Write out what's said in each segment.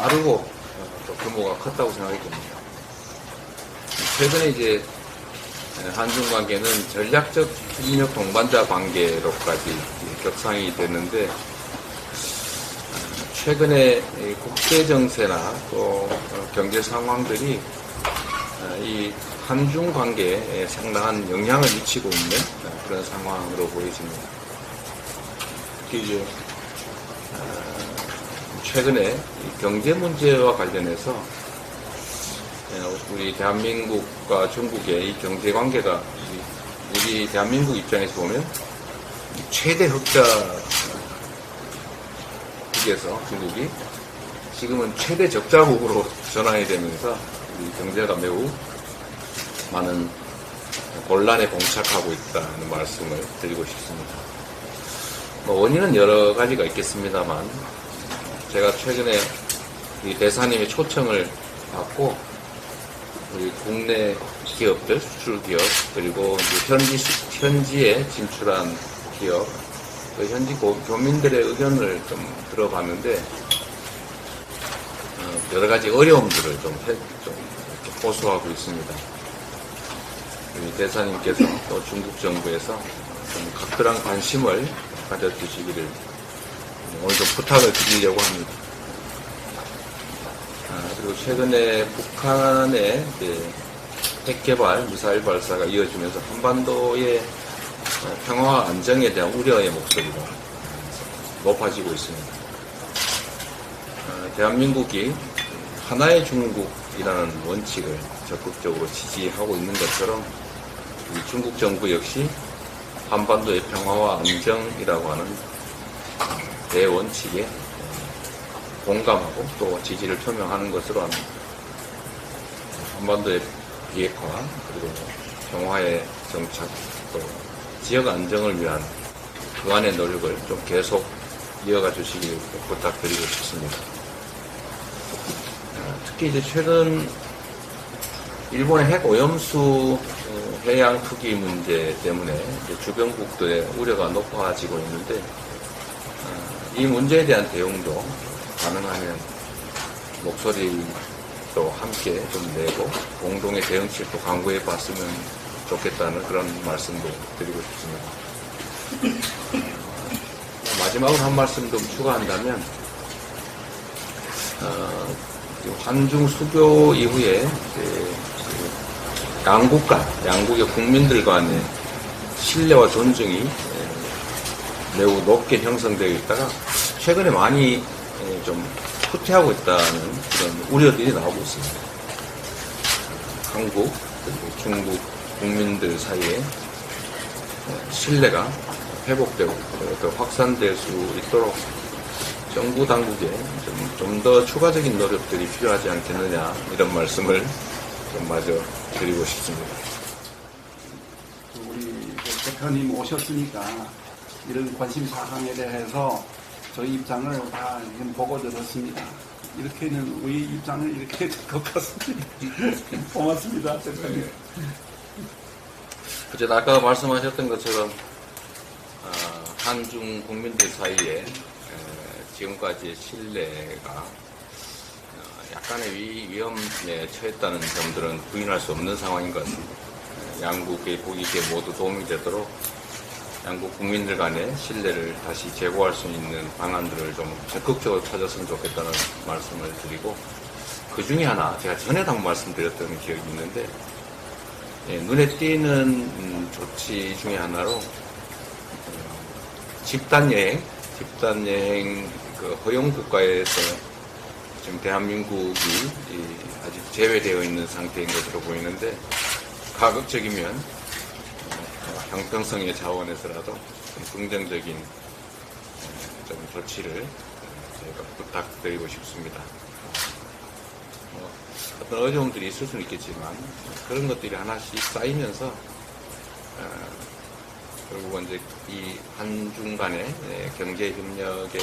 빠르고 어, 또 규모가 컸다고 생각이 듭니다. 최근에 이제 한중 관계는 전략적 협력 동반자 관계로까지 격상이 됐는데 어, 최근에 이 국제 정세나 또 어, 경제 상황들이 어, 이 한중 관계에 상당한 영향을 미치고 있는 어, 그런 상황으로 보여집니다. 이제 어, 최근에 이 경제 문제와 관련해서 어, 우리 대한민국과 중국의 이 경제 관계가 이- 우리 대한민국 입장에서 보면 최대 흑자 국에서 중국이 지금은 최대 적자국으로 전환이 되면서 우리 경제가 매우 많은 곤란에 봉착하고 있다는 말씀을 드리고 싶습니다. 뭐 원인은 여러 가지가 있겠습니다만 제가 최근에 이 대사님의 초청을 받고 우리 국내 기업들, 수출 기업, 그리고 현지, 수- 현지에 진출한 기업, 그 현지 고- 교민들의 의견을 좀 들어봤는데, 어, 여러 가지 어려움들을 좀, 해- 좀 호소하고 있습니다. 우리 대사님께서 또 중국 정부에서 좀 각별한 관심을 가져주시기를 오늘 좀 부탁을 드리려고 합니다. 아, 그리고 최근에 북한의 핵개발, 미사일 발사가 이어지면서 한반도의 어, 평화와 안정에 대한 우려의 목소리가 높아지고 있습니다. 어, 대한민국이 하나의 중국이라는 원칙을 적극적으로 지지하고 있는 것처럼 이 중국 정부 역시 한반도의 평화와 안정이라고 하는 대원칙에 공감하고 또 지지를 표명하는 것으로 합니다. 한반도의 비핵화 그리고 평화의 정착 또 지역 안정을 위한 그안의 노력을 좀 계속 이어가 주시길 부탁드리고 싶습니다. 어, 특히 이제 최근 일본의 핵 오염수 어, 해양 투기 문제 때문에 주변국들의 우려가 높아지고 있는데 어, 이 문제에 대한 대응도 가능하면 목소리도 함께 좀 내고 공동의 대응책도 강구해 봤으면 좋겠다는 그런 말씀도 드리고 싶습니다. 어, 마지막으로 한 말씀 좀 추가한다면 어, 한중 수교 이후에 그 양국 간, 양국의 국민들 간의 신뢰와 존중이 에, 매우 높게 형성되어 있다가 최근에 많이 에, 좀 후퇴하고 있다는 그런 우려들이 나오고 있습니다. 한국 그리고 중국 국민들 사이에 에, 신뢰가 회복되고 또 확산될 수 있도록 정부 당국에 좀더 추가적인 노력들이 필요하지 않겠느냐 이런 말씀을 좀 마저 드리고 싶습니다. 우리 그 대표님 오셨으니까 이런 관심 사항에 대해서 저희 입장을 다 보고 들었습니다. 이렇게는 우리 입장을 이렇게 될 것 같습니다. 고맙습니다, 대표님. 어쨌든 아까 말씀하셨던 것처럼 어, 한중 국민들 사이에 에, 지금까지의 신뢰가 어, 약간의 위, 위험에 처했다는 점들은 부인할 수 없는 상황인 것 같습니다. 에, 양국의 국익에 모두 도움이 되도록 양국 국민들 간의 신뢰를 다시 제고할 수 있는 방안들을 좀 적극적으로 찾았으면 좋겠다는 말씀을 드리고 그 중에 하나 제가 전에도 한번 말씀드렸던 기억이 있는데 예, 눈에 띄는 음, 조치 중에 하나로 어, 집단 여행, 집단 여행 그 허용 국가에서 지금 대한민국이 이 아직 제외되어 있는 상태인 것으로 보이는데 가급적이면 어, 형평성의 자원에서라도 좀 긍정적인 어, 좀 조치를 어, 저희가 부탁드리고 싶습니다. 뭐 어떤 어려움들이 있을 수는 있겠지만 그런 것들이 하나씩 쌓이면서 어, 결국은 이제 이 한중 간의 예, 경제 협력의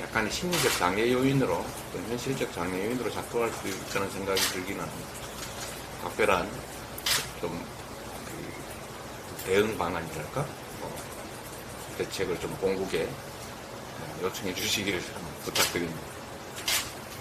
약간의 심리적 장애 요인으로 또는 현실적 장애 요인으로 작동할 수 있다는 생각이 들기는. 각별한 좀그 대응 방안이랄까 뭐 대책을 좀 공국에 요청해 주시기를 부탁드립니다.